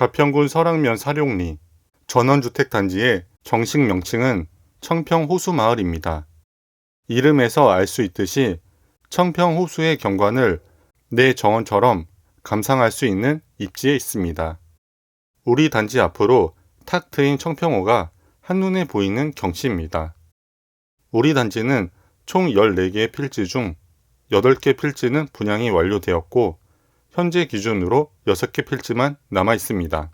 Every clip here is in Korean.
가평군 설악면 사룡리 전원주택 단지의 정식 명칭은 청평호수마을입니다. 이름에서 알 수 있듯이 청평호수의 경관을 내 정원처럼 감상할 수 있는 입지에 있습니다. 우리 단지 앞으로 탁 트인 청평호가 한눈에 보이는 경치입니다. 우리 단지는 총 14개의 필지 중 8개 필지는 분양이 완료되었고 현재 기준으로 6개 필지만 남아 있습니다.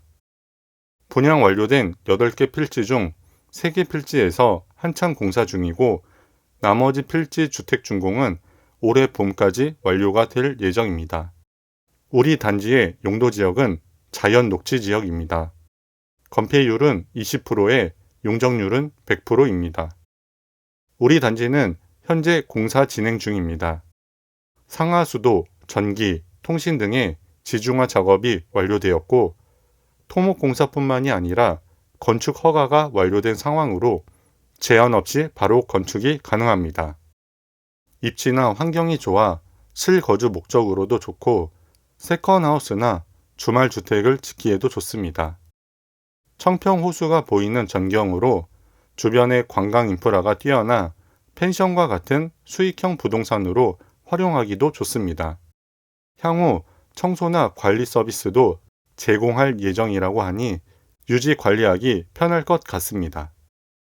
분양 완료된 8개 필지 중 3개 필지에서 한창 공사 중이고 나머지 필지 주택 준공은 올해 봄까지 완료가 될 예정입니다. 우리 단지의 용도 지역은 자연 녹지 지역입니다. 건폐율은 20%에 용적률은 100%입니다. 우리 단지는 현재 공사 진행 중입니다. 상하수도, 전기, 통신 등의 지중화 작업이 완료되었고 토목 공사뿐만이 아니라 건축 허가가 완료된 상황으로 제한 없이 바로 건축이 가능합니다. 입지나 환경이 좋아 실거주 목적으로도 좋고 세컨하우스나 주말 주택을 짓기에도 좋습니다. 청평 호수가 보이는 전경으로 주변의 관광 인프라가 뛰어나 펜션과 같은 수익형 부동산으로 활용하기도 좋습니다. 향후 청소나 관리 서비스도 제공할 예정이라고 하니 유지 관리하기 편할 것 같습니다.